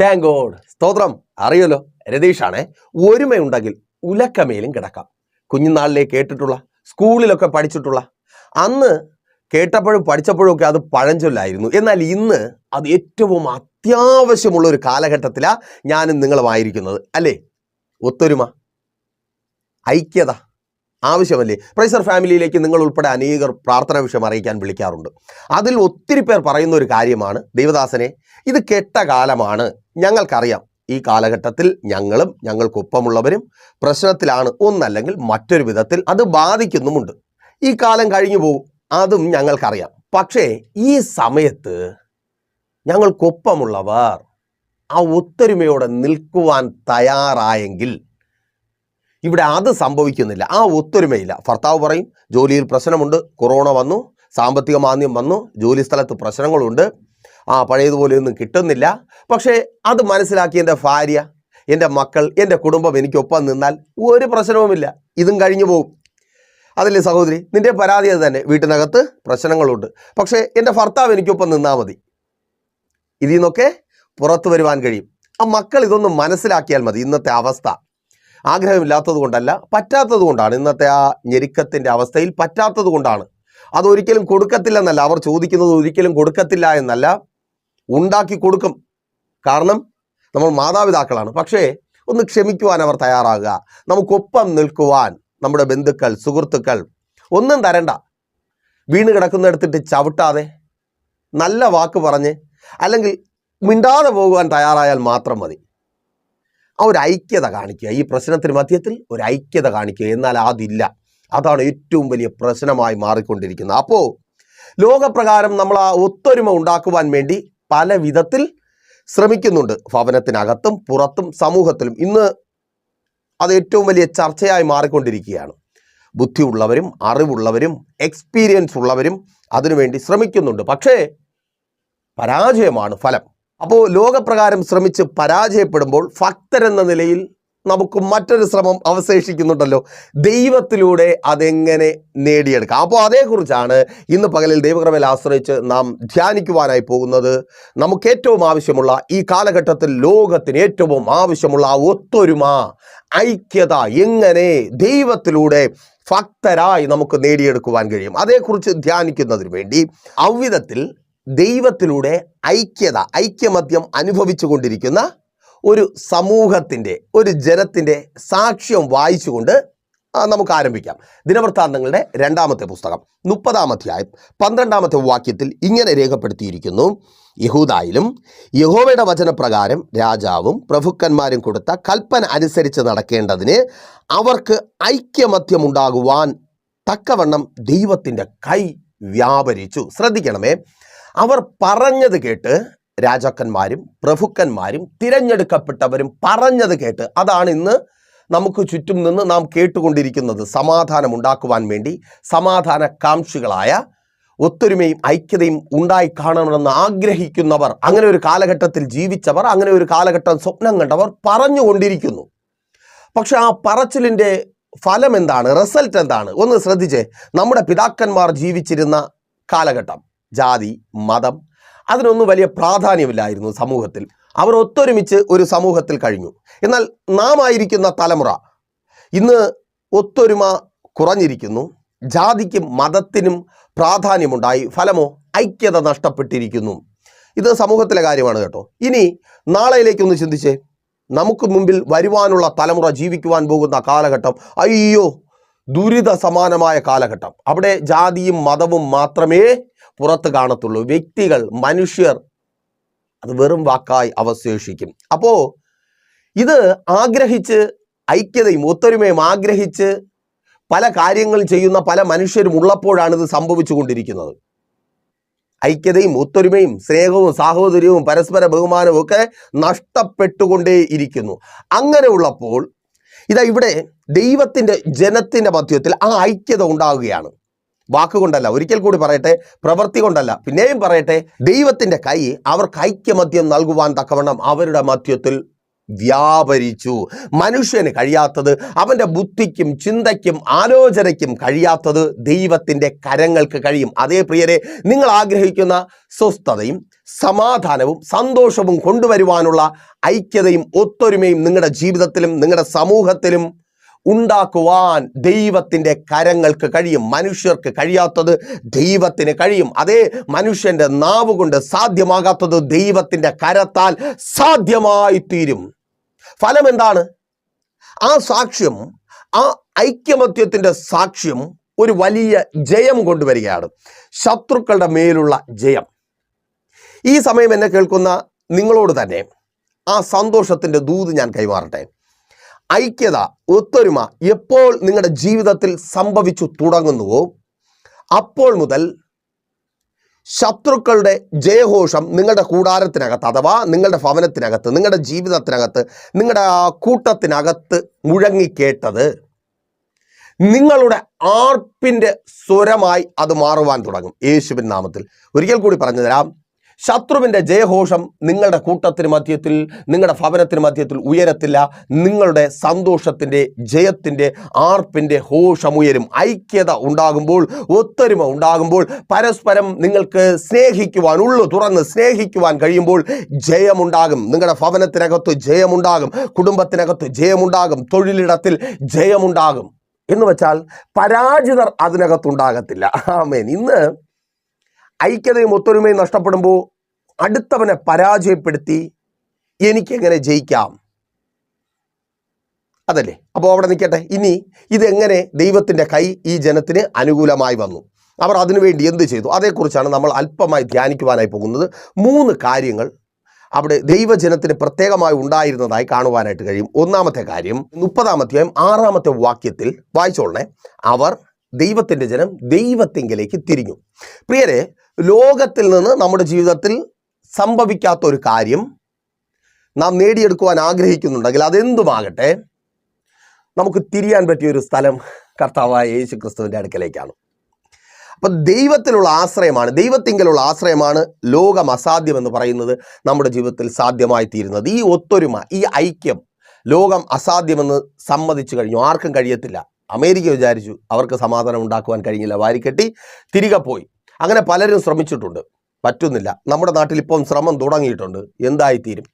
Thank God സ്തോത്രം. അറിയല്ലോ രതീഷാണേ ഒരുമയുണ്ടെങ്കിൽ ഉലക്കമേലും കിടക്കാം. കുഞ്ഞുനാളിലെ കേട്ടിട്ടുള്ള സ്കൂളിലൊക്കെ പഠിച്ചിട്ടുള്ള അന്ന് കേട്ടപ്പോഴും പഠിച്ചപ്പോഴും ഒക്കെ അത് പഴഞ്ചൊല്ലായിരുന്നു. എന്നാൽ ഇന്ന് അത് ഏറ്റവും അത്യാവശ്യമുള്ള ഒരു കാലഘട്ടത്തിലാണ് ഞാനും നിങ്ങളുമായിരിക്കുന്നത്. അല്ലേ? ഒത്തൊരുമ ഐക്യത ആവശ്യമല്ലേ? പ്രൈസർ ഫാമിലിയിലേക്ക് നിങ്ങൾ ഉൾപ്പെടെ അനേകർ പ്രാർത്ഥന വിഷയം അറിയിക്കാൻ വിളിക്കാറുണ്ട്. അതിൽ ഒത്തിരി പേർ പറയുന്ന ഒരു കാര്യമാണ് ദൈവദാസനെ ഇത് കെട്ട കാലമാണ്. ഞങ്ങൾക്കറിയാം. ഈ കാലഘട്ടത്തിൽ ഞങ്ങളും ഞങ്ങൾക്കൊപ്പമുള്ളവരും പ്രശ്നത്തിലാണ്. ഒന്നല്ലെങ്കിൽ മറ്റൊരു വിധത്തിൽ അത് ബാധിക്കുന്നുമുണ്ട്. ഈ കാലം കഴിഞ്ഞു പോകും അതും ഞങ്ങൾക്കറിയാം. പക്ഷേ ഈ സമയത്ത് ഞങ്ങൾക്കൊപ്പമുള്ളവർ ആ ഒത്തൊരുമയോടെ നിൽക്കുവാൻ തയ്യാറായെങ്കിൽ ഇവിടെ അത് സംഭവിക്കുന്നില്ല. ആ ഒത്തൊരുമയില്ല. ഭർത്താവ് പറയും ജോലിയിൽ പ്രശ്നമുണ്ട്. കൊറോണ വന്നു. സാമ്പത്തിക മാന്ദ്യം വന്നു. ജോലി സ്ഥലത്ത് പ്രശ്നങ്ങളുണ്ട്. ആ പഴയതുപോലെ ഒന്നും കിട്ടുന്നില്ല. പക്ഷേ അത് മനസ്സിലാക്കി എന്റെ ഭാര്യ എന്റെ മക്കൾ എന്റെ കുടുംബം എനിക്കൊപ്പം നിന്നാൽ ഒരു പ്രശ്നവുമില്ല. ഇതും കഴിഞ്ഞു പോകും അതല്ലേ സഹോദരി? നിന്റെ പരാതി അത് തന്നെ. വീട്ടിനകത്ത് പ്രശ്നങ്ങളുണ്ട്. പക്ഷേ എന്റെ ഭർത്താവ് എനിക്കൊപ്പം നിന്നാൽ മതി. ഇതിൽ നിന്നൊക്കെ പുറത്തു വരുവാൻ കഴിയും. ആ മക്കൾ ഇതൊന്ന് മനസ്സിലാക്കിയാൽ മതി. ഇന്നത്തെ അവസ്ഥ. ആഗ്രഹമില്ലാത്തത് കൊണ്ടല്ല പറ്റാത്തത് കൊണ്ടാണ്. ഇന്നത്തെ ആ ഞെരുക്കത്തിന്റെ അവസ്ഥയിൽ പറ്റാത്തത് കൊണ്ടാണ്. അതൊരിക്കലും കൊടുക്കത്തില്ലെന്നല്ല. അവർ ചോദിക്കുന്നത് ഒരിക്കലും കൊടുക്കത്തില്ല എന്നല്ല. ഉണ്ടാക്കി കൊടുക്കും. കാരണം നമ്മൾ മാതാപിതാക്കളാണ്. പക്ഷേ ഒന്ന് ക്ഷമിക്കുവാൻ അവർ തയ്യാറാകുക. നമുക്കൊപ്പം നിൽക്കുവാൻ നമ്മുടെ ബന്ധുക്കൾ സുഹൃത്തുക്കൾ ഒന്നും തരണ്ട. വീണ് കിടക്കുന്നിടത്തിട്ട് ചവിട്ടാതെ നല്ല വാക്ക് പറഞ്ഞ് അല്ലെങ്കിൽ മിണ്ടാതെ പോകുവാൻ തയ്യാറായാൽ മാത്രം മതി. ആ ഒരു ഐക്യത കാണിക്കുക. ഈ പ്രശ്നത്തിന് മധ്യത്തിൽ ഒരു ഐക്യത കാണിക്കുക. എന്നാൽ അതില്ല. അതാണ് ഏറ്റവും വലിയ പ്രശ്നമായി മാറിക്കൊണ്ടിരിക്കുന്നത്. അപ്പോൾ ലോകപ്രകാരം നമ്മൾ ആ ഒത്തൊരുമ ഉണ്ടാക്കുവാൻ വേണ്ടി പല വിധത്തിൽ ശ്രമിക്കുന്നുണ്ട്. ഭവനത്തിനകത്തും പുറത്തും സമൂഹത്തിലും. ഇന്ന് അത് ഏറ്റവും വലിയ ചർച്ചയായി മാറിക്കൊണ്ടിരിക്കുകയാണ്. ബുദ്ധിയുള്ളവരും അറിവുള്ളവരും എക്സ്പീരിയൻസ് ഉള്ളവരും അതിനുവേണ്ടി ശ്രമിക്കുന്നുണ്ട്. പക്ഷേ പരാജയമാണ് ഫലം. അപ്പോൾ ലോകപ്രകാരം ശ്രമിച്ച് പരാജയപ്പെടുമ്പോൾ ഭക്തരെന്ന നിലയിൽ നമുക്ക് മറ്റൊരു ശ്രമം അവശേഷിക്കുന്നുണ്ടല്ലോ. ദൈവത്തിലൂടെ അതെങ്ങനെ നേടിയെടുക്കാം? അപ്പോൾ അതേക്കുറിച്ചാണ് ഇന്ന് പകലിൽ ദൈവകൃപയിൽ ആശ്രയിച്ച് നാം ധ്യാനിക്കുവാനായി പോകുന്നത്. നമുക്ക് ഏറ്റവും ആവശ്യമുള്ള ഈ കാലഘട്ടത്തിൽ ലോകത്തിന് ഏറ്റവും ആവശ്യമുള്ള ആ ഒത്തൊരുമ ഐക്യത എങ്ങനെ ദൈവത്തിലൂടെ ഭക്തരായി നമുക്ക് നേടിയെടുക്കുവാൻ കഴിയും? അതേക്കുറിച്ച് ധ്യാനിക്കുന്നതിന് വേണ്ടി അവിധത്തിൽ ദൈവത്തിലൂടെ ഐക്യത ഐക്യമദ്യം അനുഭവിച്ചു കൊണ്ടിരിക്കുന്ന ഒരു സമൂഹത്തിന്റെ ഒരു ജനത്തിന്റെ സാക്ഷ്യം വായിച്ചുകൊണ്ട് നമുക്ക് ആരംഭിക്കാം. ദിനവൃത്താന്തങ്ങളുടെ രണ്ടാമത്തെ പുസ്തകം മുപ്പതാം അധ്യായം പന്ത്രണ്ടാമത്തെ വാക്യത്തിൽ ഇങ്ങനെ രേഖപ്പെടുത്തിയിരിക്കുന്നു. യഹൂദായിലും യഹോവയുടെ വചനപ്രകാരം രാജാവും പ്രഭുക്കന്മാരും കൊടുത്ത കൽപ്പന അനുസരിച്ച് നടക്കേണ്ടതിന് അവർക്ക് ഐക്യമത്യമുണ്ടാകുവാൻ തക്കവണ്ണം ദൈവത്തിന്റെ കൈ വ്യാപരിച്ചു. ശ്രദ്ധിക്കണമേ അവർ പറഞ്ഞത് കേട്ട് രാജാക്കന്മാരും പ്രഭുക്കന്മാരും തിരഞ്ഞെടുക്കപ്പെട്ടവരും പറഞ്ഞത് കേട്ട് അതാണ് ഇന്ന് നമുക്ക് ചുറ്റും നിന്ന് നാം കേട്ടുകൊണ്ടിരിക്കുന്നത് സമാധാനം ഉണ്ടാക്കുവാൻ വേണ്ടി സമാധാന കാംക്ഷികളായ ഒത്തൊരുമയും ഐക്യതയും ഉണ്ടായി കാണണമെന്ന് ആഗ്രഹിക്കുന്നവർ അങ്ങനെ ഒരു കാലഘട്ടത്തിൽ ജീവിച്ചവർ അങ്ങനെ ഒരു കാലഘട്ടം സ്വപ്നം കണ്ടവർ പറഞ്ഞുകൊണ്ടിരിക്കുന്നു. പക്ഷെ ആ പറച്ചിലിന്റെ ഫലം എന്താണ്? റിസൾട്ട് എന്താണ്? ഒന്ന് ശ്രദ്ധിച്ചേ. നമ്മുടെ പിതാക്കന്മാർ ജീവിച്ചിരുന്ന കാലഘട്ടം ജാതി മതം അതിനൊന്നും വലിയ പ്രാധാന്യമില്ലായിരുന്നു സമൂഹത്തിൽ. അവർ ഒത്തൊരുമിച്ച് ഒരു സമൂഹത്തിൽ കഴിഞ്ഞു. എന്നാൽ നാം ആയിരിക്കുന്ന തലമുറ ഇന്ന് ഒത്തൊരുമ കുറഞ്ഞിരിക്കുന്നു. ജാതിക്കും മതത്തിനും പ്രാധാന്യമുണ്ടായി. ഫലമോ? ഐക്യത നഷ്ടപ്പെട്ടിരിക്കുന്നു. ഇത് സമൂഹത്തിലെ കാര്യമാണ് കേട്ടോ. ഇനി നാളെയിലേക്കൊന്ന് ചിന്തിച്ചേ. നമുക്ക് മുമ്പിൽ വരുവാനുള്ള തലമുറ ജീവിക്കുവാൻ പോകുന്ന കാലഘട്ടം അയ്യോ ദുരിത സമാനമായ കാലഘട്ടം. അവിടെ ജാതിയും മതവും മാത്രമേ പുറത്ത് കാണത്തുള്ളൂ. വ്യക്തികൾ മനുഷ്യർ അത് വെറും വാക്കായി അവശേഷിക്കും. അപ്പോ ഇത് ആഗ്രഹിച്ച് ഐക്യതയും ഒത്തൊരുമയും ആഗ്രഹിച്ച് പല കാര്യങ്ങൾ ചെയ്യുന്ന പല മനുഷ്യരും ഉള്ളപ്പോഴാണ് ഇത് സംഭവിച്ചു കൊണ്ടിരിക്കുന്നത് ഐക്യതയും ഒത്തൊരുമയും സ്നേഹവും സാഹോദര്യവും പരസ്പര ബഹുമാനവും ഒക്കെ നഷ്ടപ്പെട്ടുകൊണ്ടേ ഇരിക്കുന്നു അങ്ങനെ ഉള്ളപ്പോൾ ഇതാ ഇവിടെ ദൈവത്തിന്റെ ജനത്തിന്റെ മധ്യത്തിൽ ആ ഐക്യത ഉണ്ടാവുകയാണ് വാക്കുകൊണ്ടല്ല ഒരിക്കൽ കൂടി പറയട്ടെ പ്രവൃത്തി കൊണ്ടല്ല പിന്നെയും പറയട്ടെ ദൈവത്തിന്റെ കൈ അവർക്ക് ഐക്യമദ്യം നൽകുവാൻ തക്കവണ്ണം അവരുടെ മധ്യത്തിൽ വ്യാപരിച്ചു. മനുഷ്യന് കഴിയാത്തത് അവന്റെ ബുദ്ധിക്കും ചിന്തയ്ക്കും ആലോചനയ്ക്കും കഴിയാത്തത് ദൈവത്തിന്റെ കരങ്ങൾക്ക് കഴിയും. അതേ പ്രിയരെ നിങ്ങൾ ആഗ്രഹിക്കുന്ന സ്വസ്ഥതയും സമാധാനവും സന്തോഷവും കൊണ്ടുവരുവാനുള്ള ഐക്യതയും ഒത്തൊരുമയും നിങ്ങളുടെ ജീവിതത്തിലും നിങ്ങളുടെ സമൂഹത്തിലും ഉണ്ടാക്കുവാൻ ദൈവത്തിന്റെ കരങ്ങൾക്ക് കഴിയും. മനുഷ്യർക്ക് കഴിയാത്തത് ദൈവത്തിന് കഴിയും. അതേ മനുഷ്യന്റെ നാവ് കൊണ്ട് സാധ്യമാകാത്തത് ദൈവത്തിന്റെ കരത്താൽ സാധ്യമായി തീരും. ഫലം എന്താണ്? ആ സാക്ഷ്യം ആ ഐക്യമത്യത്തിന്റെ സാക്ഷ്യം ഒരു വലിയ ജയം കൊണ്ടുവരികയാണ്. ശത്രുക്കളുടെ മേലുള്ള ജയം. ഈ സമയം എന്നെ കേൾക്കുന്ന നിങ്ങളോട് തന്നെ ആ സന്തോഷത്തിന്റെ ദൂത് ഞാൻ കൈമാറട്ടെ. ഐക്യത ഒത്തൊരുമ എപ്പോൾ നിങ്ങളുടെ ജീവിതത്തിൽ സംഭവിച്ചു തുടങ്ങുന്നുവോ അപ്പോൾ മുതൽ ശത്രുക്കളുടെ ജയഘോഷം നിങ്ങളുടെ കൂടാരത്തിനകത്ത് അഥവാ നിങ്ങളുടെ ഭവനത്തിനകത്ത് നിങ്ങളുടെ ജീവിതത്തിനകത്ത് നിങ്ങളുടെ കൂട്ടത്തിനകത്ത് മുഴങ്ങിക്കേട്ടത് നിങ്ങളുടെ ആർപ്പിന്റെ സ്വരമായി അത് മാറുവാൻ തുടങ്ങും. യേശുവിൻ നാമത്തിൽ. ഒരിക്കൽ കൂടി പറഞ്ഞു തരാം. ശത്രുവിന്റെ ജയഘോഷം നിങ്ങളുടെ കൂട്ടത്തിന് മധ്യത്തിൽ നിങ്ങളുടെ ഭവനത്തിന് മധ്യത്തിൽ ഉയരത്തില്ല. നിങ്ങളുടെ സന്തോഷത്തിന്റെ ജയത്തിന്റെ ആർപ്പിന്റെ ഘോഷമുയരും ഐക്യത ഉണ്ടാകുമ്പോൾ ഒത്തൊരുമ ഉണ്ടാകുമ്പോൾ പരസ്പരം നിങ്ങൾക്ക് സ്നേഹിക്കുവാൻ ഉള്ളു തുറന്ന് സ്നേഹിക്കുവാൻ കഴിയുമ്പോൾ ജയമുണ്ടാകും. നിങ്ങളുടെ ഭവനത്തിനകത്ത് ജയമുണ്ടാകും. കുടുംബത്തിനകത്ത് ജയമുണ്ടാകും. തൊഴിലിടത്തിൽ ജയമുണ്ടാകും. എന്ന് വെച്ചാൽ പരാജിതർ അതിനകത്തുണ്ടാകത്തില്ല ആമേൻ. ഇന്ന് ഐക്യതയും ഒത്തൊരുമയും നഷ്ടപ്പെടുമ്പോൾ അടുത്തവനെ പരാജയപ്പെടുത്തി എനിക്കെങ്ങനെ ജയിക്കാം? അതല്ലേ? അപ്പോൾ അവിടെ നിൽക്കട്ടെ. ഇനി ഇതെങ്ങനെ ദൈവത്തിന്റെ കൈ ഈ ജനത്തിന് അനുകൂലമായി വന്നു? അവർ അതിനുവേണ്ടി എന്ത് ചെയ്തു? അതേക്കുറിച്ചാണ് നമ്മൾ അല്പമായി ധ്യാനിക്കുവാനായി പോകുന്നത്. മൂന്ന് കാര്യങ്ങൾ അവിടെ ദൈവജനത്തിന് പ്രത്യേകമായി ഉണ്ടായിരുന്നതായി കാണുവാനായിട്ട് കഴിയും. ഒന്നാമത്തെ കാര്യം മുപ്പതാമത്തെയും ആറാമത്തെ വാക്യത്തിൽ വായിച്ചോളണേ. അവർ ദൈവത്തിന്റെ ജനം ദൈവത്തിങ്കിലേക്ക് തിരിഞ്ഞു. പ്രിയരെ ലോകത്തിൽ നിന്ന് നമ്മുടെ ജീവിതത്തിൽ സംഭവിക്കാത്ത ഒരു കാര്യം നാം നേടിയെടുക്കുവാൻ ആഗ്രഹിക്കുന്നുണ്ടെങ്കിൽ അതെന്തുമാകട്ടെ? നമുക്ക് തിരിയാൻ പറ്റിയ ഒരു സ്ഥലം കർത്താവായ യേശു ക്രിസ്തുവിന്റെ അടുക്കലേക്കാണ്. അപ്പം ദൈവത്തിലുള്ള ആശ്രയമാണ് ദൈവത്തിങ്കിലുള്ള ആശ്രയമാണ് ലോകം അസാധ്യമെന്ന് പറയുന്നത് നമ്മുടെ ജീവിതത്തിൽ സാധ്യമായി തീരുന്നത്. ഈ ഒത്തൊരുമ ഈ ഐക്യം ലോകം അസാധ്യമെന്ന് സമ്മതിച്ചു കഴിഞ്ഞു. ആർക്കും കഴിയത്തില്ല. അമേരിക്ക വിചാരിച്ചു അവർക്ക് സമാധാനം ഉണ്ടാക്കുവാൻ കഴിഞ്ഞില്ല. വാരിക്കെട്ടി തിരികെ പോയി. അങ്ങനെ പലരും ശ്രമിച്ചിട്ടുണ്ട്. പറ്റുന്നില്ല. നമ്മുടെ നാട്ടിൽ ഇപ്പം ശ്രമം തുടങ്ങിയിട്ടുണ്ട്. എന്തായിത്തീരും?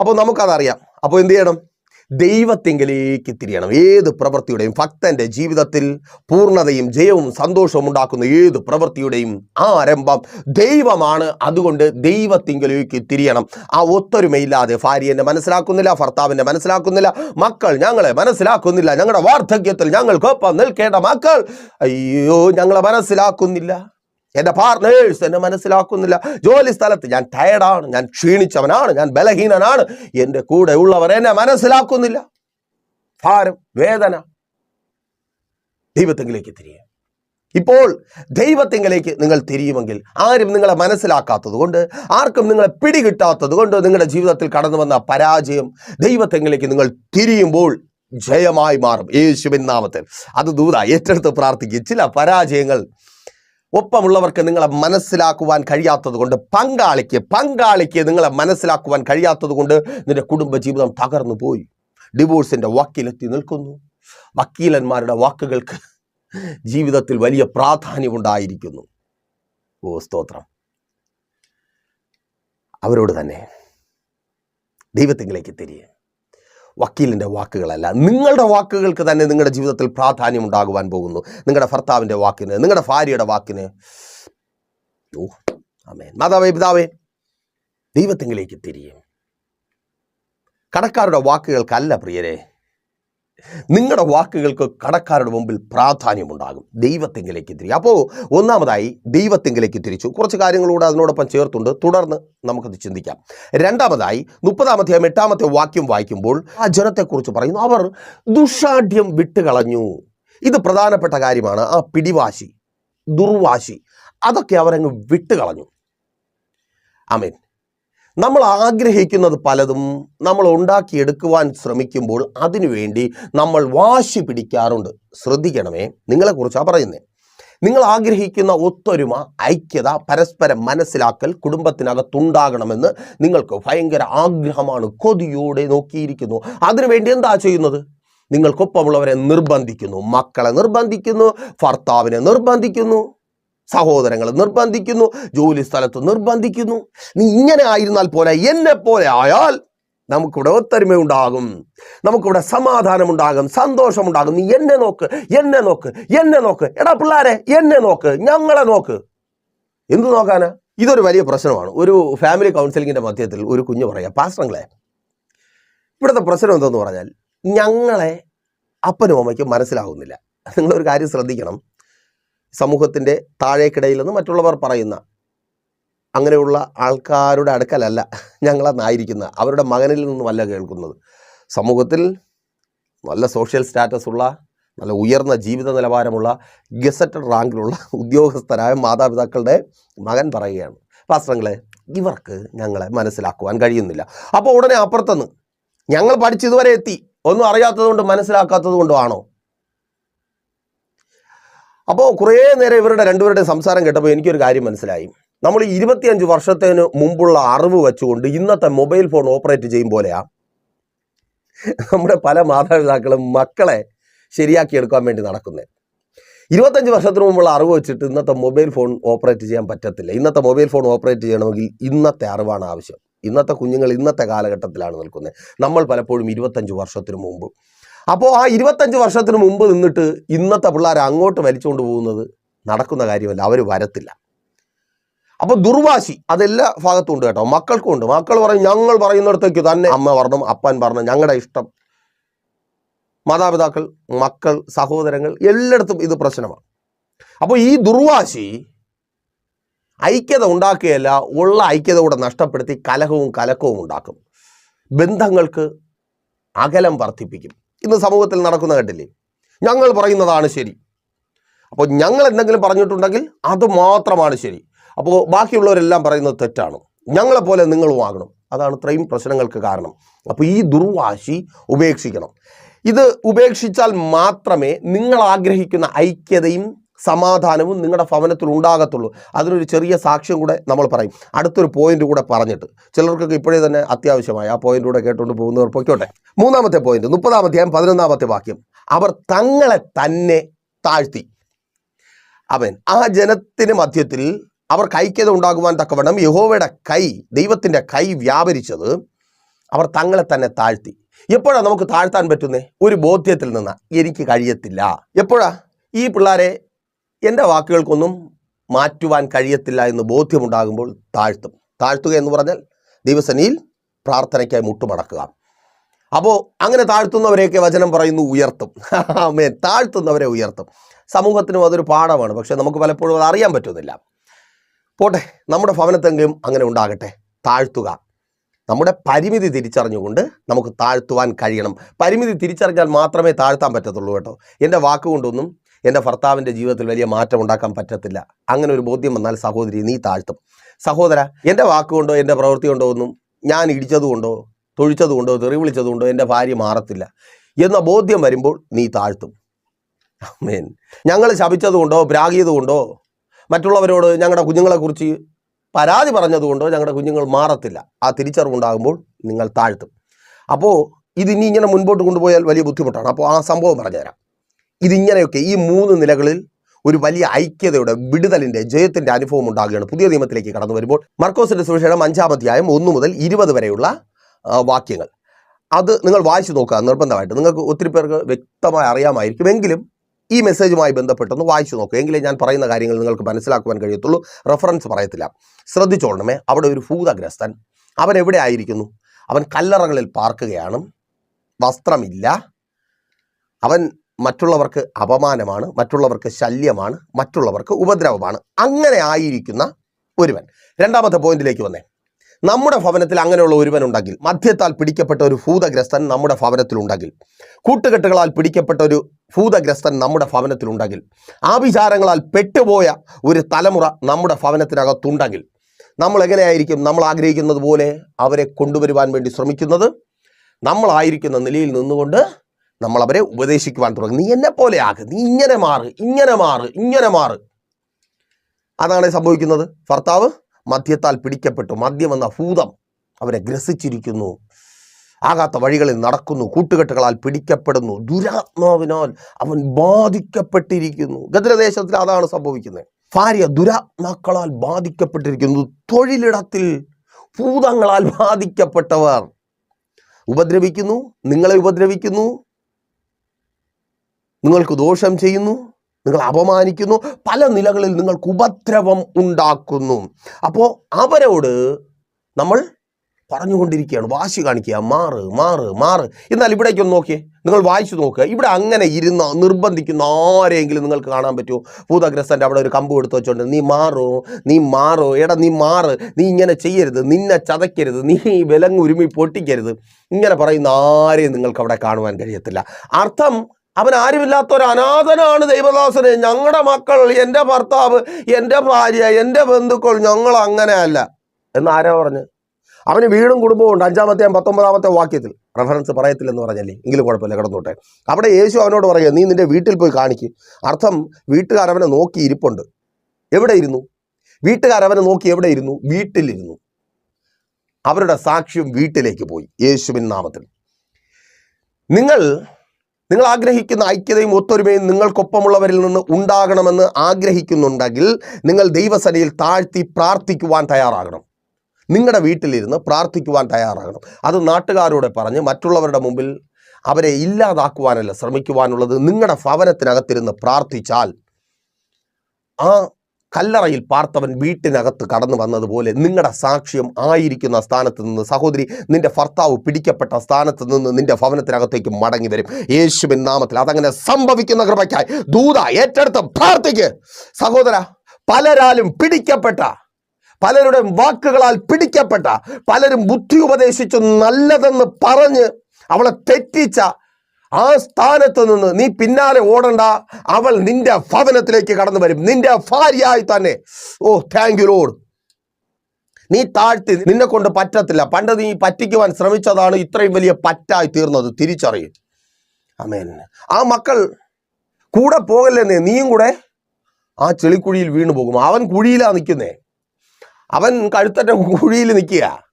അപ്പോൾ നമുക്കതറിയാം. അപ്പോൾ എന്ത് ചെയ്യണം? ദൈവത്തിങ്കിലേക്ക് തിരിയണം. ഏത് പ്രവൃത്തിയുടെയും ഭക്തന്റെ ജീവിതത്തിൽ പൂർണതയും ജയവും സന്തോഷവും ഉണ്ടാക്കുന്ന ഏത് പ്രവൃത്തിയുടെയും ആരംഭം ദൈവമാണ്. അതുകൊണ്ട് ദൈവത്തിങ്കിലേക്ക് തിരിയണം. ആ ഒത്തൊരുമയില്ലാതെ ഭാര്യ എന്നെ മനസ്സിലാക്കുന്നില്ല ഭർത്താവിനെ മനസ്സിലാക്കുന്നില്ല മക്കൾ ഞങ്ങളെ മനസ്സിലാക്കുന്നില്ല ഞങ്ങളുടെ വാർദ്ധക്യത്തിൽ ഞങ്ങൾക്കൊപ്പം നിൽക്കേണ്ട മക്കൾ അയ്യോ ഞങ്ങളെ മനസ്സിലാക്കുന്നില്ല. എന്റെ പാർട്ട്നേഴ്സ് എന്നെ മനസ്സിലാക്കുന്നില്ല. ജോലി സ്ഥലത്ത് ഞാൻ ടയർഡാണ് ഞാൻ ക്ഷീണിച്ചവനാണ് ഞാൻ ബലഹീനനാണ്. എന്റെ കൂടെ ഉള്ളവർ എന്നെ മനസ്സിലാക്കുന്നില്ല. ഭാരം വേദന. ദൈവത്തെങ്കിലേക്ക് തിരിയുക ഇപ്പോൾ ദൈവത്തിങ്കിലേക്ക് നിങ്ങൾ തിരിയുമെങ്കിൽ ആരും നിങ്ങളെ മനസ്സിലാക്കാത്തത് കൊണ്ട് ആർക്കും നിങ്ങളെ പിടികിട്ടാത്തത് കൊണ്ട് നിങ്ങളുടെ ജീവിതത്തിൽ കടന്നു വന്ന പരാജയം ദൈവത്തെങ്കിലേക്ക് നിങ്ങൾ തിരിയുമ്പോൾ ജയമായി മാറും. യേശുവിൻ നാമത്തിൽ. അത് ദൂത ഏറ്റെടുത്ത് പ്രാർത്ഥിക്കും. ചില പരാജയങ്ങൾ ഒപ്പമുള്ളവർക്ക് നിങ്ങളെ മനസ്സിലാക്കുവാൻ കഴിയാത്തത് കൊണ്ട് പങ്കാളിക്ക് പങ്കാളിക്ക് നിങ്ങളെ മനസ്സിലാക്കുവാൻ കഴിയാത്തത് കൊണ്ട് നിന്റെ കുടുംബ ജീവിതം തകർന്നു പോയി. ഡിവോഴ്സിന്റെ വക്കീലെത്തി നിൽക്കുന്നു. വക്കീലന്മാരുടെ വാക്കുകൾക്ക് ജീവിതത്തിൽ വലിയ പ്രാധാന്യമുണ്ടായിരിക്കുന്നു. ഓ സ്തോത്രം. അവരോട് തന്നെ ദൈവത്തിങ്കിലേക്ക് തിരിയെ. വക്കീലിന്റെ വാക്കുകളല്ല. നിങ്ങളുടെ വാക്കുകൾക്ക് തന്നെ നിങ്ങളുടെ ജീവിതത്തിൽ പ്രാധാന്യം ഉണ്ടാകുവാൻ പോകുന്നു. നിങ്ങളുടെ ഭർത്താവിന്റെ വാക്കിന് നിങ്ങളുടെ ഭാര്യയുടെ വാക്കിന്. ഓ ആമേൻ. മാതാവേ പിതാവേ ദൈവത്തെങ്കിലേക്ക് തിരിയും. കടക്കാരുടെ വാക്കുകൾക്കല്ല പ്രിയരെ നിങ്ങളുടെ വാക്കുകൾക്ക് കടക്കാരുടെ മുമ്പിൽ പ്രാധാന്യമുണ്ടാകും. ദൈവത്തെങ്കിലേക്ക് തിരി അപ്പോൾ ഒന്നാമതായി ദൈവത്തെങ്കിലേക്ക് തിരിച്ചു. കുറച്ച് കാര്യങ്ങളൂടെ അതിനോടൊപ്പം ചേർത്തുണ്ട്. തുടർന്ന് നമുക്കത് ചിന്തിക്കാം. രണ്ടാമതായി മുപ്പതാമത്തെ എട്ടാമത്തെ വാക്യം വായിക്കുമ്പോൾ ആ ജനത്തെക്കുറിച്ച് പറയുന്നു. അവർ ദുഷാഢ്യം വിട്ടുകളഞ്ഞു. ഇത് പ്രധാനപ്പെട്ട കാര്യമാണ്. ആ പിടിവാശി ദുർവാശി അതൊക്കെ അവരങ്ങ് വിട്ടുകളഞ്ഞു. ആമേൻ. നമ്മൾ ആഗ്രഹിക്കുന്നത് പലതും നമ്മൾ ഉണ്ടാക്കിയെടുക്കുവാൻ ശ്രമിക്കുമ്പോൾ അതിനുവേണ്ടി നമ്മൾ വാശി പിടിക്കാറുണ്ട്. ശ്രദ്ധിക്കണമേ നിങ്ങളെക്കുറിച്ചാണ് പറയുന്നത് നിങ്ങൾ ആഗ്രഹിക്കുന്ന ഒത്തൊരുമ ഐക്യത പരസ്പരം മനസ്സിലാക്കൽ കുടുംബത്തിനകത്തുണ്ടാകണമെന്ന് നിങ്ങൾക്ക് ഭയങ്കര ആഗ്രഹമാണ്. കൊതിയോടെ നോക്കിയിരിക്കുന്നു. അതിനുവേണ്ടി എന്താ ചെയ്യുന്നത്? നിങ്ങൾക്കൊപ്പമുള്ളവരെ നിർബന്ധിക്കുന്നു മക്കളെ നിർബന്ധിക്കുന്നു ഭർത്താവിനെ നിർബന്ധിക്കുന്നു. സഹോദരങ്ങളെ നിർബന്ധിക്കുന്നു ജോലി സ്ഥലത്ത് നിർബന്ധിക്കുന്നു. നീ ഇങ്ങനെ ആയിരുന്നാൽ പോലെ എന്നെ പോലെ ആയാൽ നമുക്കിവിടെ ഒത്തൊരുമ ഉണ്ടാകും. നമുക്കിവിടെ സമാധാനമുണ്ടാകും സന്തോഷമുണ്ടാകും നീ എന്നെ നോക്ക് എന്നെ നോക്ക് എന്നെ നോക്ക്. എടാ പിള്ളാരെ എന്നെ നോക്ക് ഞങ്ങളെ നോക്ക്. എന്ത് നോക്കാനാ? ഇതൊരു വലിയ പ്രശ്നമാണ്. ഒരു ഫാമിലി കൗൺസിലിങ്ങിന്റെ മധ്യത്തിൽ ഒരു കുഞ്ഞു പറയാം പാസ്റ്റങ്ങളെ ഇവിടുത്തെ പ്രശ്നം എന്തെന്ന് പറഞ്ഞാൽ ഞങ്ങളെ അപ്പനും അമ്മയ്ക്കും മനസ്സിലാകുന്നില്ല നിങ്ങളൊരു കാര്യം ശ്രദ്ധിക്കണം. സമൂഹത്തിന്റെ താഴേക്കിടയിൽ നിന്ന് മറ്റുള്ളവർ പറയുന്ന. അങ്ങനെയുള്ള ആൾക്കാരുടെ അടുക്കലല്ല ഞങ്ങളെന്നായിരിക്കുന്ന അവരുടെ മകനിൽ നിന്നുമല്ല കേൾക്കുന്നത്. സമൂഹത്തിൽ നല്ല സോഷ്യൽ സ്റ്റാറ്റസ് ഉള്ള നല്ല ഉയർന്ന ജീവിത നിലവാരമുള്ള ഗസറ്റഡ് റാങ്കിലുള്ള ഉദ്യോഗസ്ഥരായ മാതാപിതാക്കളുടെ മകൻ പറയുകയാണ്. പാസ്ത്രങ്ങളെ ഇവർക്ക് ഞങ്ങളെ മനസ്സിലാക്കുവാൻ കഴിയുന്നില്ല. അപ്പോൾ ഉടനെ അപ്പുറത്തുനിന്ന് ഞങ്ങൾ പഠിച്ചിതുവരെ എത്തി. ഒന്നും അറിയാത്തത് കൊണ്ട് മനസ്സിലാക്കാത്തത് കൊണ്ടോ ആണോ? അപ്പോൾ കുറേ നേരം ഇവരുടെ രണ്ടുപേരുടെ സംസാരം കേട്ടപ്പോൾ എനിക്കൊരു കാര്യം മനസ്സിലായി. നമ്മൾ ഇരുപത്തിയഞ്ച് വർഷത്തിന് മുമ്പുള്ള അറിവ് വെച്ചുകൊണ്ട് ഇന്നത്തെ മൊബൈൽ ഫോൺ ഓപ്പറേറ്റ് ചെയ്യും പോലെയാ. നമ്മുടെ പല മാതാപിതാക്കളും മക്കളെ ശരിയാക്കിയെടുക്കാൻ വേണ്ടി നടക്കുന്നത് ഇരുപത്തഞ്ച് വർഷത്തിന് മുമ്പുള്ള അറിവ് വെച്ചിട്ട് ഇന്നത്തെ മൊബൈൽ ഫോൺ ഓപ്പറേറ്റ് ചെയ്യാൻ പറ്റത്തില്ല. ഇന്നത്തെ മൊബൈൽ ഫോൺ ഓപ്പറേറ്റ് ചെയ്യണമെങ്കിൽ ഇന്നത്തെ അറിവാണ് ആവശ്യം. ഇന്നത്തെ കുഞ്ഞുങ്ങൾ ഇന്നത്തെ കാലഘട്ടത്തിലാണ് നിൽക്കുന്നത് നമ്മൾ പലപ്പോഴും ഇരുപത്തഞ്ച് വർഷത്തിന് മുമ്പ് അപ്പോൾ ആ ഇരുപത്തഞ്ച് വർഷത്തിന് മുമ്പ് നിന്നിട്ട് ഇന്നത്തെ പിള്ളേർ അങ്ങോട്ട് വലിച്ചുകൊണ്ട് പോകുന്നത് നടക്കുന്ന കാര്യമല്ല. അവർ വരത്തില്ല. അപ്പോൾ ദുർവാശി അതെല്ലാ ഭാഗത്തും ഉണ്ട് കേട്ടോ. മക്കൾക്കും ഉണ്ട്. മക്കൾ പറയും ഞങ്ങൾ പറയുന്നിടത്തേക്ക് തന്നെ അമ്മ പറഞ്ഞു അപ്പൻ പറഞ്ഞു ഞങ്ങളുടെ ഇഷ്ടം. മാതാപിതാക്കൾ മക്കൾ സഹോദരങ്ങൾ എല്ലായിടത്തും ഇത് പ്രശ്നമാണ്. അപ്പോൾ ഈ ദുർവാശി ഐക്യത ഉണ്ടാക്കുകയല്ല ഉള്ള ഐക്യത കൂടെ നഷ്ടപ്പെടുത്തി കലഹവും കലക്കവും ഉണ്ടാക്കും. ബന്ധങ്ങൾക്ക് അകലം വർദ്ധിപ്പിക്കും. ഇന്ന് സമൂഹത്തിൽ നടക്കുന്ന കണ്ടില്ലേ? ഞങ്ങൾ പറയുന്നതാണ് ശരി. അപ്പോൾ ഞങ്ങൾ എന്തെങ്കിലും പറഞ്ഞിട്ടുണ്ടെങ്കിൽ അത് മാത്രമാണ് ശരി. അപ്പോൾ ബാക്കിയുള്ളവരെല്ലാം പറയുന്നത് തെറ്റാണ്. ഞങ്ങളെപ്പോലെ നിങ്ങളും ആകണം. അതാണ് ഇത്രയും പ്രശ്നങ്ങൾക്ക് കാരണം. അപ്പോൾ ഈ ദുർവാശി ഉപേക്ഷിക്കണം. ഇത് ഉപേക്ഷിച്ചാൽ മാത്രമേ നിങ്ങൾ ആഗ്രഹിക്കുന്ന ഐക്യതയും സമാധാനവും നിങ്ങളുടെ ഭവനത്തിൽ ഉണ്ടാകത്തുള്ളൂ. അതിനൊരു ചെറിയ സാക്ഷ്യം കൂടെ നമ്മൾ പറയും. അടുത്തൊരു പോയിന്റ് കൂടെ പറഞ്ഞിട്ട്. ചിലർക്കൊക്കെ ഇപ്പോഴേ തന്നെ അത്യാവശ്യമായി. ആ പോയിന്റ് കൂടെ കേട്ടുകൊണ്ട് പോകുന്നവർ പൊയ്ക്കോട്ടെ. മൂന്നാമത്തെ പോയിന്റ് മുപ്പതാമത്തെ പതിനൊന്നാമത്തെ വാക്യം. അവർ തങ്ങളെ തന്നെ താഴ്ത്തി. അവൻ ആ ജനത്തിന് മധ്യത്തിൽ അവർ കൈക്കത ഉണ്ടാകുവാൻ തക്കവണ്ണം യഹോവയുടെ കൈ ദൈവത്തിന്റെ കൈ വ്യാപരിച്ചത് അവർ തങ്ങളെ തന്നെ താഴ്ത്തി. എപ്പോഴാണ് നമുക്ക് താഴ്ത്താൻ പറ്റുന്നത് ഒരു ബോധ്യത്തിൽ നിന്ന്. എനിക്ക് കഴിയത്തില്ല. എപ്പോഴാ? ഈ പിള്ളേരെ എന്റെ വാക്കുകൾക്കൊന്നും മാറ്റുവാൻ കഴിയത്തില്ല എന്ന് ബോധ്യമുണ്ടാകുമ്പോൾ താഴ്ത്തും. താഴ്ത്തുക എന്ന് പറഞ്ഞാൽ ദിവസനിയിൽ പ്രാർത്ഥനയ്ക്കായി മുട്ടുമടക്കുക. അപ്പോൾ അങ്ങനെ താഴ്ത്തുന്നവരെയൊക്കെ വചനം പറയുന്നു ഉയർത്തും. ആമേൻ. താഴ്ത്തുന്നവരെ ഉയർത്തും. സമൂഹത്തിനും അതൊരു പാഠമാണ്. പക്ഷേ നമുക്ക് പലപ്പോഴും അത് അറിയാൻ പറ്റുന്നില്ല. പോട്ടെ നമ്മുടെ ഭവനത്തെങ്കിലും അങ്ങനെ ഉണ്ടാകട്ടെ. താഴ്ത്തുക. നമ്മുടെ പരിമിതി തിരിച്ചറിഞ്ഞുകൊണ്ട് നമുക്ക് താഴ്ത്തുവാൻ കഴിയണം. പരിമിതി തിരിച്ചറിഞ്ഞാൽ മാത്രമേ താഴ്ത്താൻ പറ്റത്തുള്ളൂ കേട്ടോ. എന്റെ വാക്കുകൊണ്ടൊന്നും എന്റെ ഭർത്താവിന്റെ ജീവിതത്തിൽ വലിയ മാറ്റം ഉണ്ടാക്കാൻ പറ്റത്തില്ല. അങ്ങനെ ഒരു ബോധ്യം വന്നാൽ സഹോദരി നീ താഴ്ത്തും. സഹോദര എന്റെ വാക്കുകൊണ്ടോ എന്റെ പ്രവൃത്തി കൊണ്ടോ ഒന്നും ഞാൻ ഇടിച്ചതുകൊണ്ടോ തൊഴിച്ചതുകൊണ്ടോ തെറി വിളിച്ചതുകൊണ്ടോ എന്റെ ഭാര്യ മാറത്തില്ല. എന്ന ബോധ്യം വരുമ്പോൾ നീ താഴ്ത്തും. മേൻ ഞങ്ങൾ ശപിച്ചതുകൊണ്ടോ പ്രാഗിയതുകൊണ്ടോ മറ്റുള്ളവരോട് ഞങ്ങളുടെ കുഞ്ഞുങ്ങളെക്കുറിച്ച് പരാതി പറഞ്ഞതുകൊണ്ടോ ഞങ്ങളുടെ കുഞ്ഞുങ്ങൾ മാറത്തില്ല. ആ തിരിച്ചറിവുണ്ടാകുമ്പോൾ നിങ്ങൾ താഴ്ത്തും. അപ്പോൾ ഇതിനി ഇങ്ങനെ മുൻപോട്ട് കൊണ്ടുപോയാൽ വലിയ ബുദ്ധിമുട്ടാണ്. അപ്പോൾ ആ സംഭവം പറഞ്ഞുതരാം. ഇതിങ്ങനെയൊക്കെ ഈ മൂന്ന് നിലകളിൽ ഒരു വലിയ ഐക്യതയുടെ വിടുതലിന്റെ ജയത്തിന്റെ അനുഭവം ഉണ്ടാകുകയാണ്. പുതിയ നിയമത്തിലേക്ക് കടന്നു വരുമ്പോൾ മർക്കോസിന്റെ സുവിശേഷം അഞ്ചാം അധ്യായം ഒന്ന് മുതൽ ഇരുപത് വരെയുള്ള വാക്യങ്ങൾ. അത് നിങ്ങൾ വായിച്ചു നോക്കുക നിർബന്ധമായിട്ട്. നിങ്ങൾക്ക് ഒത്തിരി പേർക്ക് വ്യക്തമായി അറിയാമായിരിക്കും. എങ്കിലും ഈ മെസ്സേജുമായി ബന്ധപ്പെട്ടൊന്ന് വായിച്ചു നോക്കുക. എങ്കിലേ ഞാൻ പറയുന്ന കാര്യങ്ങൾ നിങ്ങൾക്ക് മനസ്സിലാക്കുവാൻ കഴിയത്തുള്ളൂ. റെഫറൻസ് പറയത്തില്ല. ശ്രദ്ധിച്ചോളണമേ. അവിടെ ഒരു ഭൂതഗ്രസ്തൻ. അവൻ എവിടെ ആയിരിക്കുന്നു? അവൻ കല്ലറകളിൽ പാർക്കുകയാണ്. വസ്ത്രമില്ല. അവൻ മറ്റുള്ളവർക്ക് അപമാനമാണ് മറ്റുള്ളവർക്ക് ശല്യമാണ് മറ്റുള്ളവർക്ക് ഉപദ്രവമാണ്. അങ്ങനെ ആയിരിക്കുന്ന ഒരുവൻ. രണ്ടാമത്തെ പോയിന്റിലേക്ക് വന്നേ. നമ്മുടെ ഭവനത്തിൽ അങ്ങനെയുള്ള ഒരുവൻ ഉണ്ടെങ്കിൽ മദ്യത്താൽ പിടിക്കപ്പെട്ട ഒരു ഭൂതഗ്രസ്തൻ നമ്മുടെ ഭവനത്തിൽ ഉണ്ടെങ്കിൽ കൂട്ടുകെട്ടുകളാൽ പിടിക്കപ്പെട്ട ഒരു ഭൂതഗ്രസ്തൻ നമ്മുടെ ഭവനത്തിൽ ഉണ്ടെങ്കിൽ ആഭിചാരങ്ങളാൽ പെട്ടുപോയ ഒരു തലമുറ നമ്മുടെ ഭവനത്തിനകത്തുണ്ടെങ്കിൽ നമ്മൾ എങ്ങനെയായിരിക്കും നമ്മൾ ആഗ്രഹിക്കുന്നത് പോലെ അവരെ കൊണ്ടുവരുവാൻ വേണ്ടി ശ്രമിക്കുന്നത്? നമ്മളായിരിക്കുന്ന നിലയിൽ നിന്നുകൊണ്ട് നമ്മൾ അവരെ ഉപദേശിക്കുവാൻ തുടങ്ങും. നീ എന്നെ പോലെ ആക്ക്. നീ ഇങ്ങനെ മാറ് ഇങ്ങനെ മാറ് ഇങ്ങനെ മാറ്. അതാണ് സംഭവിക്കുന്നത്. ഭർത്താവ് മദ്യത്താൽ പിടിക്കപ്പെട്ടു. മദ്യം എന്ന ഭൂതം അവരെ ഗ്രസിച്ചിരിക്കുന്നു. ആകാത്ത വഴികളിൽ നടക്കുന്നു. കൂട്ടുകെട്ടുകളാൽ പിടിക്കപ്പെടുന്നു. ദുരാത്മാവിനാൽ അവൻ ബാധിക്കപ്പെട്ടിരിക്കുന്നു. ഗദ്രദേശത്തിൽ അതാണ് സംഭവിക്കുന്നത്. ഭാര്യ ദുരാത്മാക്കളാൽ ബാധിക്കപ്പെട്ടിരിക്കുന്നു. തൊഴിലിടത്തിൽ ഭൂതങ്ങളാൽ ബാധിക്കപ്പെട്ടവർ. ഉപദ്രവിക്കുന്നു. നിങ്ങളെ ഉപദ്രവിക്കുന്നു. നിങ്ങൾക്ക് ദോഷം ചെയ്യുന്നു നിങ്ങൾ അപമാനിക്കുന്നു പല നിലകളിൽ നിങ്ങൾക്ക് ഉപദ്രവം ഉണ്ടാക്കുന്നു. അപ്പോൾ അവരോട് നമ്മൾ പറഞ്ഞുകൊണ്ടിരിക്കുകയാണ്. വാശി കാണിക്കുക മാറ് മാറ് മാറ്. എന്നാൽ ഇവിടേക്കൊന്ന് നോക്കിയേ. നിങ്ങൾ വായിച്ചു നോക്കുക. ഇവിടെ അങ്ങനെ ഇരുന്ന നിർബന്ധിക്കുന്ന ആരെങ്കിലും നിങ്ങൾക്ക് കാണാൻ പറ്റുമോ ഭൂതഗ്രസ്തന്റെ അവിടെ ഒരു കമ്പ് എടുത്ത് വെച്ചോണ്ട് നീ മാറോ നീ മാറോ എടാ നീ മാറ്. നീ ഇങ്ങനെ ചെയ്യരുത് നിന്നെ ചതയ്ക്കരുത് നീ വിലങ്ങുരുമി പൊട്ടിക്കരുത്. ഇങ്ങനെ പറയുന്ന ആരെയും നിങ്ങൾക്ക് അവിടെ കാണുവാൻ കഴിയത്തില്ല. അർത്ഥം അവൻ ആരുമില്ലാത്ത ഒരു അനാഥനാണ് ദൈവദാസന്. ഞങ്ങളുടെ മക്കൾ എന്റെ ഭർത്താവ് എന്റെ ഭാര്യ എന്റെ ബന്ധുക്കൾ ഞങ്ങൾ അങ്ങനെയല്ല. എന്ന് ആരാ പറഞ്ഞു? അവന് വീടും കുടുംബവും ഉണ്ട്. അഞ്ചാമത്തെ പത്തൊമ്പതാമത്തെ വാക്യത്തിൽ. റെഫറൻസ് പറയത്തില്ലെന്ന് പറഞ്ഞല്ലേ? എങ്കിലും കുഴപ്പമില്ല കിടന്നോട്ടെ. അവിടെ യേശു അവനോട് പറയുക നീ നിന്റെ വീട്ടിൽ പോയി കാണിക്ക്. അർത്ഥം വീട്ടുകാരവനെ നോക്കി ഇരിപ്പുണ്ട്. എവിടെ ഇരുന്നു വീട്ടുകാരവനെ നോക്കി എവിടെ ഇരുന്നു വീട്ടിലിരുന്നു. അവരുടെ സാക്ഷ്യം വീട്ടിലേക്ക് പോയി. യേശുവിൻ നാമത്തിൽ. നിങ്ങൾ നിങ്ങൾ ആഗ്രഹിക്കുന്ന ഐക്യതയും ഒത്തൊരുമയും നിങ്ങൾക്കൊപ്പമുള്ളവരിൽ നിന്ന് ഉണ്ടാകണമെന്ന് ആഗ്രഹിക്കുന്നുണ്ടെങ്കിൽ നിങ്ങൾ ദൈവസനയിൽ താഴ്ത്തി പ്രാർത്ഥിക്കുവാൻ തയ്യാറാകണം. നിങ്ങളുടെ വീട്ടിലിരുന്ന് പ്രാർത്ഥിക്കുവാൻ തയ്യാറാകണം. അത് നാട്ടുകാരോട് പറഞ്ഞ് മറ്റുള്ളവരുടെ മുമ്പിൽ അവരെ ഇല്ലാതാക്കുവാനല്ല ശ്രമിക്കുവാനുള്ളത്. നിങ്ങളുടെ ഭവനത്തിനകത്തിരുന്ന് പ്രാർത്ഥിച്ചാൽ ആ കല്ലറയിൽ പാർത്തവൻ വീട്ടിനകത്ത് കടന്നു വന്നതുപോലെ നിങ്ങളുടെ സാക്ഷ്യം ആയിരിക്കുന്ന സ്ഥാനത്ത് നിന്ന് സഹോദരി നിന്റെ ഭർത്താവ് പിടിക്കപ്പെട്ട സ്ഥാനത്ത് നിന്ന് നിന്റെ ഭവനത്തിനകത്തേക്ക് മടങ്ങി വരും. യേശുവിൻ നാമത്തിൽ അതങ്ങനെ സംഭവിക്കുന്ന കൃപയ്ക്കായി ദൂത ഏറ്റെടുത്ത് പ്രാർത്ഥിക്ക്. സഹോദര പലരാലും പിടിക്കപ്പെട്ട പലരുടെ വാക്കുകളാൽ പിടിക്കപ്പെട്ട പലരും ബുദ്ധി ഉപദേശിച്ചു നല്ലതെന്ന് പറഞ്ഞ് അവളെ തെറ്റിച്ച ആ സ്ഥാനത്ത് നിന്ന് നീ പിന്നാലെ ഓടണ്ട. അവൾ നിന്റെ ഭവനത്തിലേക്ക് കടന്നു വരും. നിന്റെ ഭാര്യയായി തന്നെ. ഓ താങ്ക് യു ലോഡ് നീ താഴ്ത്തി നിന്നെ കൊണ്ട് പറ്റത്തില്ല. പണ്ട് നീ പറ്റിക്കുവാൻ ശ്രമിച്ചതാണ് ഇത്രയും വലിയ പറ്റായി തീർന്നത്. തിരിച്ചറിയും. അമേൻ ആ മക്കൾ കൂടെ പോകല്ലെന്നേ നീയും കൂടെ ആ ചെളിക്കുഴിയിൽ വീണു പോകും. അവൻ കുഴിയിലാണ് നിൽക്കുന്നേ. അവൻ കഴുത്തറ്റ കുഴിയിൽ നിൽക്കുക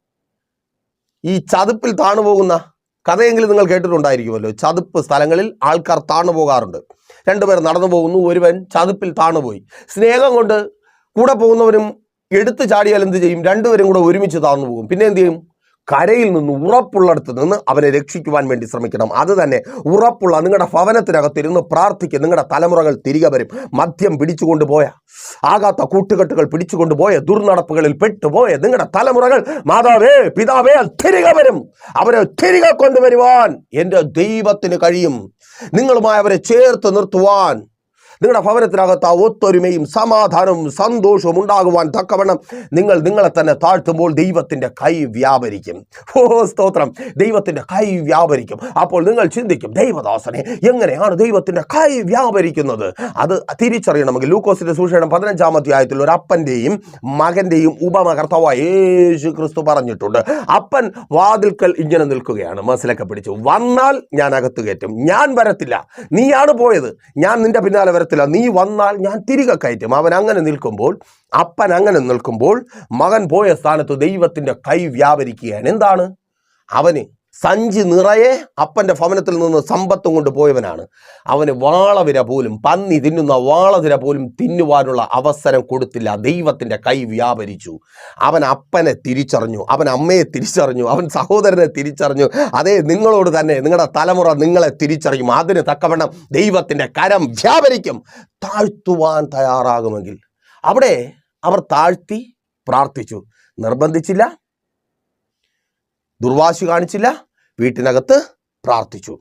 ഈ ചതുപ്പിൽ താണു പോകുന്ന കഥയെങ്കിലും നിങ്ങൾ കേട്ടിട്ടുണ്ടായിരിക്കുമല്ലോ. ചതുപ്പ് സ്ഥലങ്ങളിൽ ആൾക്കാർ താണു പോകാറുണ്ട്. രണ്ടുപേർ നടന്നു പോകുന്നു ഒരുവൻ ചതുപ്പിൽ താണുപോയി സ്നേഹം കൊണ്ട് കൂടെ പോകുന്നവരും എടുത്തു ചാടിയാൽ എന്ത് ചെയ്യും? രണ്ടുപേരും കൂടെ ഒരുമിച്ച് താന്നു പോകും. പിന്നെ എന്ത് ചെയ്യും? കരയിൽ നിന്ന് ഉറപ്പുള്ളിടത്ത് നിന്ന് അവനെ രക്ഷിക്കുവാൻ വേണ്ടി ശ്രമിക്കണം. അത് തന്നെ ഉറപ്പുള്ള നിങ്ങളുടെ ഭവനത്തിനകത്തിരുന്ന് പ്രാർത്ഥിക്കുക നിങ്ങളുടെ തലമുറകൾ തിരികെ വരും. മദ്യം പിടിച്ചുകൊണ്ട് പോയ ആകാത്ത കൂട്ടുകെട്ടുകൾ പിടിച്ചുകൊണ്ട് പോയ ദുർനടപ്പുകളിൽ പെട്ടുപോയ നിങ്ങളുടെ തലമുറകൾ മാതാവേ പിതാവേ തിരികെ വരും. അവരെ തിരികെ കൊണ്ടുവരുവാൻ എന്റെ ദൈവത്തിന് കഴിയും. നിങ്ങളുമായി അവരെ ചേർത്ത് നിർത്തുവാൻ നിങ്ങളുടെ ഭവനത്തിനകത്ത് ആ ഒത്തൊരുമയും സമാധാനവും സന്തോഷവും ഉണ്ടാകുവാൻ തക്കവണ്ണം നിങ്ങൾ നിങ്ങളെ തന്നെ താഴ്ത്തുമ്പോൾ ദൈവത്തിന്റെ കൈ വ്യാപരിക്കും. ഓ സ്തോത്രം. ദൈവത്തിന്റെ കൈ വ്യാപരിക്കും. അപ്പോൾ നിങ്ങൾ ചിന്തിക്കും ദൈവദാസനെ എങ്ങനെയാണ് ദൈവത്തിന്റെ കൈ വ്യാപരിക്കുന്നത്? അത് തിരിച്ചറിയണമെങ്കിൽ ലൂക്കോസിന്റെ സൂക്ഷണം പതിനഞ്ചാം അധ്യായത്തിൽ ഒരു അപ്പന്റെയും മകന്റെയും ഉപമ കർത്താവായ യേശു ക്രിസ്തു പറഞ്ഞിട്ടുണ്ട്. അപ്പൻ വാതിൽക്കൽ ഇങ്ങനെ നിൽക്കുകയാണ്. മനസ്സിലൊക്കെ പിടിച്ചു. വന്നാൽ ഞാൻ അകത്ത് കയറ്റും. ഞാൻ വരത്തില്ല. നീയാണ് പോയത്. ഞാൻ നിന്റെ പിന്നാലെ വരത്തില്ല. നീ വന്നാൽ ഞാൻ തിരികെ കയറ്റും. അവൻ അങ്ങനെ നിൽക്കുമ്പോൾ അപ്പൻ അങ്ങനെ നിൽക്കുമ്പോൾ മകൻ പോയ സ്ഥാനത്ത് ദൈവത്തിന്റെ കൈ വ്യാപരിക്കുകയാണ്. എന്താണ്? അവന് സഞ്ചി നിറയെ അപ്പന്റെ ഭവനത്തിൽ നിന്ന് സമ്പത്തും കൊണ്ട് പോയവനാണ്. അവന് വാളവിര പോലും പന്നി തിന്നുന്ന വാളവിര പോലും തിന്നുവാനുള്ള അവസരം കൊടുത്തില്ല. ദൈവത്തിന്റെ കൈ വ്യാപരിച്ചു. അവൻ അപ്പനെ തിരിച്ചറിഞ്ഞു അവൻ അമ്മയെ തിരിച്ചറിഞ്ഞു അവൻ സഹോദരനെ തിരിച്ചറിഞ്ഞു. അതേ നിങ്ങളോട് തന്നെ നിങ്ങളുടെ തലമുറ നിങ്ങളെ തിരിച്ചറിയും. അതിന് തക്കവണ്ണം ദൈവത്തിന്റെ കരം വ്യാപരിക്കും. താഴ്ത്തുവാൻ തയ്യാറാകുമെങ്കിൽ. അവിടെ അവർ താഴ്ത്തി പ്രാർത്ഥിച്ചു. നിർബന്ധിച്ചില്ല. ദുർവാശി കാണിച്ചില്ല. വീട്ടിനകത്ത് പ്രാർത്ഥിച്ചു.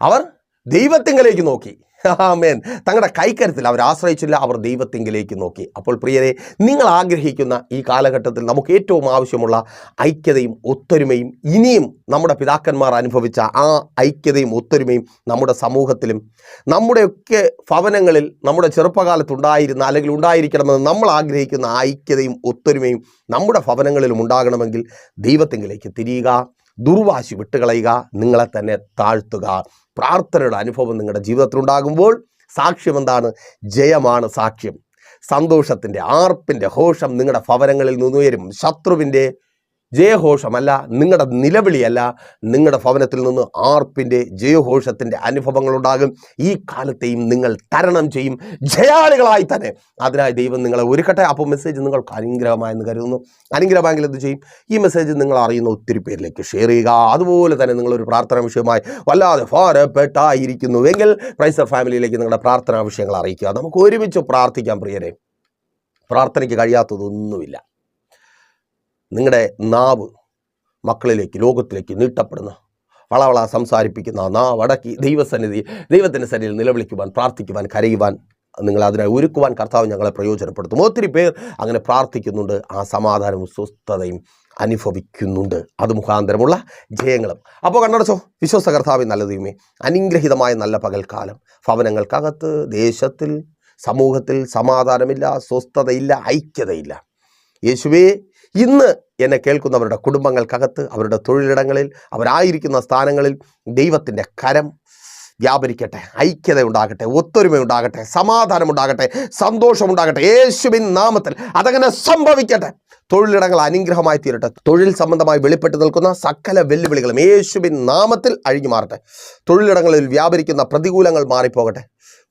അവർ ദൈവത്തിങ്കലേക്ക് നോക്കി. ആമേൻ. തങ്ങളുടെ കൈക്കരുത്തിൽ അവർ ആശ്രയിച്ചില്ല അവർ ദൈവത്തിങ്കിലേക്ക് നോക്കി. അപ്പോൾ പ്രിയരെ നിങ്ങൾ ആഗ്രഹിക്കുന്ന ഈ കാലഘട്ടത്തിൽ നമുക്ക് ഏറ്റവും ആവശ്യമുള്ള ഐക്യതയും ഒത്തൊരുമയും ഇനിയും നമ്മുടെ പിതാക്കന്മാർ അനുഭവിച്ച ആ ഐക്യതയും ഒത്തൊരുമയും നമ്മുടെ സമൂഹത്തിലും നമ്മുടെയൊക്കെ ഭവനങ്ങളിൽ നമ്മുടെ ചെറുപ്പകാലത്തുണ്ടായിരുന്ന അല്ലെങ്കിൽ ഉണ്ടായിരിക്കണമെന്ന് നമ്മൾ ആഗ്രഹിക്കുന്ന ഐക്യതയും ഒത്തൊരുമയും നമ്മുടെ ഭവനങ്ങളിലും ഉണ്ടാകണമെങ്കിൽ ദൈവത്തിങ്കിലേക്ക് തിരിയുക. ദുർവാശി വിട്ടുകളയുക നിങ്ങളെ തന്നെ താഴ്ത്തുക. പ്രാർത്ഥനയുടെ അനുഭവം നിങ്ങളുടെ ജീവിതത്തിൽ ഉണ്ടാകുമ്പോൾ സാക്ഷ്യം എന്താണ്? ജയമാണ് സാക്ഷ്യം. സന്തോഷത്തിന്റെ ആർപ്പിന്റെ ഘോഷം നിങ്ങളുടെ ഭവനങ്ങളിൽ നിന്നുയരും. ശത്രുവിന്റെ ജയഘോഷമല്ല നിങ്ങളുടെ നിലവിളിയല്ല നിങ്ങളുടെ ഭവനത്തിൽ നിന്ന് ആർപ്പിന്റെ ജയഘോഷത്തിന്റെ അനുഭവങ്ങളുണ്ടാകും. ഈ കാലത്തെയും നിങ്ങൾ തരണം ചെയ്യും. ജയാളികളായി തന്നെ. അതിനായി ദൈവം നിങ്ങളെ ഒരുക്കട്ടെ. അപ്പോൾ മെസ്സേജ് നിങ്ങൾക്ക് അനുഗ്രഹമായെന്ന് കരുതുന്നു. അനുഗ്രഹമായെങ്കിൽ എന്ത് ചെയ്യും? ഈ മെസ്സേജ് നിങ്ങൾ അറിയുന്ന ഒത്തിരി പേരിലേക്ക് ഷെയർ ചെയ്യുക. അതുപോലെ തന്നെ നിങ്ങളൊരു പ്രാർത്ഥനാ വിഷയമായി വല്ലാതെ ഭാരപ്പെട്ടായിരിക്കുന്നുവെങ്കിൽ പ്രൈസർ ഫാമിലിയിലേക്ക് നിങ്ങളുടെ പ്രാർത്ഥനാ വിഷയങ്ങൾ അറിയിക്കുക. നമുക്ക് ഒരുമിച്ച് പ്രാർത്ഥിക്കാം പ്രിയരെ. പ്രാർത്ഥനയ്ക്ക് കഴിയാത്തതൊന്നുമില്ല. നിങ്ങളുടെ നാവ് മക്കളിലേക്ക് ലോകത്തിലേക്ക് നീട്ടപ്പെടുന്ന വളവള സംസാരിപ്പിക്കുന്ന നാവ് അടക്കി ദൈവസന്നിധി ദൈവത്തിന്റെ സന്നിധിയിൽ നിലവിളിക്കുവാൻ പ്രാർത്ഥിക്കുവാൻ കരയുവാൻ നിങ്ങൾ അതിനെ ഒരുക്കുവാൻ കർത്താവ് ഞങ്ങളെ പ്രയോജനപ്പെടുത്തും. ഒത്തിരി പേർ അങ്ങനെ പ്രാർത്ഥിക്കുന്നുണ്ട്. ആ സമാധാനവും സ്വസ്ഥതയും അനുഭവിക്കുന്നുണ്ട്. അത് മുഖാന്തരമുള്ള ജയങ്ങളും. അപ്പോൾ കണ്ണടച്ചോ വിശ്വസ കർത്താവ് നല്ല അനുഗ്രഹിതമായ നല്ല പകൽക്കാലം. ഭവനങ്ങൾക്കകത്ത് ദേശത്തിൽ സമൂഹത്തിൽ സമാധാനമില്ല സ്വസ്ഥതയില്ല ഐക്യതയില്ല. യേശുവേ ഇന്ന് എന്നെ കേൾക്കുന്നവരുടെ കുടുംബങ്ങൾക്കകത്ത് അവരുടെ തൊഴിലിടങ്ങളിൽ അവരായിരിക്കുന്ന സ്ഥാനങ്ങളിൽ ദൈവത്തിന്റെ കരം വ്യാപരിക്കട്ടെ ഐക്യത ഉണ്ടാകട്ടെ ഒത്തൊരുമ ഉണ്ടാകട്ടെ സമാധാനം ഉണ്ടാകട്ടെ സന്തോഷം ഉണ്ടാകട്ടെ യേശുവിൻ നാമത്തിൽ അതങ്ങനെ സംഭവിക്കട്ടെ. തൊഴിലിടങ്ങൾ അനുഗ്രഹമായി തീരട്ടെ. തൊഴിൽ സംബന്ധമായി വെളിപ്പെട്ട് നിൽക്കുന്ന സകല വെല്ലുവിളികളും യേശുവിൻ നാമത്തിൽ അഴിഞ്ഞു മാറട്ടെ തൊഴിലിടങ്ങളിൽ വ്യാപരിക്കുന്ന പ്രതികൂലങ്ങൾ മാറിപ്പോകട്ടെ.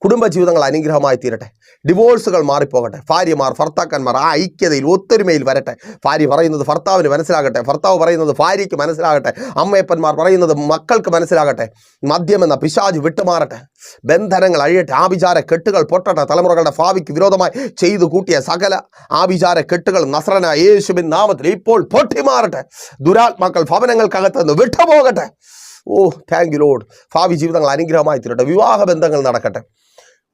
കുടുംബജീവിതങ്ങൾ അനുഗ്രഹമായി തീരട്ടെ. ഡിവോഴ്സുകൾ മാറിപ്പോകട്ടെ. ഭാര്യമാർ ഭർത്താക്കന്മാർ ആ ഐക്യതയിൽ ഒത്തൊരുമയിൽ വരട്ടെ. ഭാര്യ പറയുന്നത് ഭർത്താവിന് മനസ്സിലാകട്ടെ. ഭർത്താവ് പറയുന്നത് ഭാര്യയ്ക്ക് മനസ്സിലാകട്ടെ. അമ്മയപ്പന്മാർ പറയുന്നത് മക്കൾക്ക് മനസ്സിലാകട്ടെ. മദ്യമെന്ന പിശാജ് വിട്ടുമാറട്ടെ. ബന്ധനങ്ങൾ അഴിയട്ടെ. ആഭിചാര കെട്ടുകൾ പൊട്ടട്ടെ. തലമുറകളുടെ ഭാവിക്ക് വിരോധമായി ചെയ്തു കൂട്ടിയ സകല ആഭിചാര കെട്ടുകൾ നസ്രന യേശുവിൻ നാമത്തിൽ ഇപ്പോൾ പൊട്ടിമാറട്ടെ. ദുരാത്മാക്കൾ ഭവനങ്ങൾക്കകത്ത് നിന്ന് വിട്ടുപോകട്ടെ. ഓ താങ്ക് യു ലോഡ് ഭാവി ജീവിതങ്ങൾ അനുഗ്രഹമായി തീരട്ടെ. വിവാഹ ബന്ധങ്ങൾ നടക്കട്ടെ.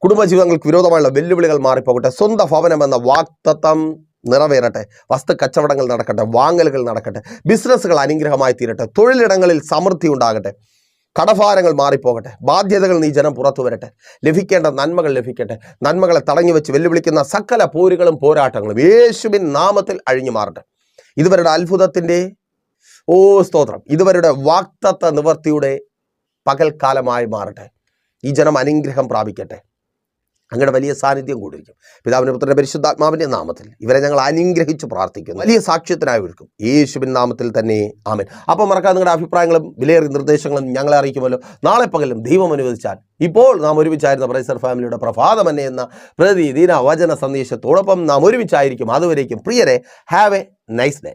കുടുംബജീവിതങ്ങൾക്ക് വിരോധമായുള്ള വെല്ലുവിളികൾ മാറിപ്പോകട്ടെ. സ്വന്തം ഭവനം എന്ന വാക്തത്വം നിറവേറട്ടെ. വസ്തു കച്ചവടങ്ങൾ നടക്കട്ടെ. വാങ്ങലുകൾ നടക്കട്ടെ. ബിസിനസ്സുകൾ അനുഗ്രഹമായി തീരട്ടെ. തൊഴിലിടങ്ങളിൽ സമൃദ്ധി ഉണ്ടാകട്ടെ. കടഭാരങ്ങൾ മാറിപ്പോകട്ടെ. ബാധ്യതകൾ നീ ജനം പുറത്തു വരട്ടെ. ലഭിക്കേണ്ട നന്മകൾ ലഭിക്കട്ടെ. നന്മകളെ തടഞ്ഞു വെച്ച് വെല്ലുവിളിക്കുന്ന സകല പോരുകളും പോരാട്ടങ്ങളും യേശുവിൻ നാമത്തിൽ അഴിഞ്ഞു മാറട്ടെ. ഇതുവരുടെ അത്ഭുതത്തിന്റെ ഓ സ്തോത്രം. ഇതുവരുടെ വാക്തത്വ നിവർത്തിയുടെ പകൽക്കാലമായി മാറട്ടെ. ഈ ജനം അനുഗ്രഹം പ്രാപിക്കട്ടെ. അങ്ങയുടെ വലിയ സാന്നിധ്യം കൂടിയിരിക്കും പിതാവിന്റെ പുത്രന്റെ പരിശുദ്ധാത്മാവിന്റെ നാമത്തിൽ ഇവരെ ഞങ്ങൾ അനുഗ്രഹിച്ച് പ്രാർത്ഥിക്കുന്നു. വലിയ സാക്ഷ്യത്തിനായി ഒരുക്കും. യേശുവിൻ നാമത്തിൽ തന്നെ ആമൻ. അപ്പോൾ മറക്കാതെ നിങ്ങളുടെ അഭിപ്രായങ്ങളും വിലയേറിയ നിർദ്ദേശങ്ങളും ഞങ്ങളെ അറിയിക്കുമല്ലോ. നാളെ പകലും ദൈവം അനുവദിച്ചാൽ ഇപ്പോൾ നാം ഒരുമിച്ചായിരുന്ന പ്രൈസർ ഫാമിലിയുടെ പ്രഭാതമന്നെ എന്ന എന്ന പ്രതിദിന വചന സന്ദേശത്തോടൊപ്പം നാം ഒരുമിച്ചായിരിക്കും. അതുവരേക്കും. പ്രിയരെ ഹാവ് എ നൈസ് ഡേ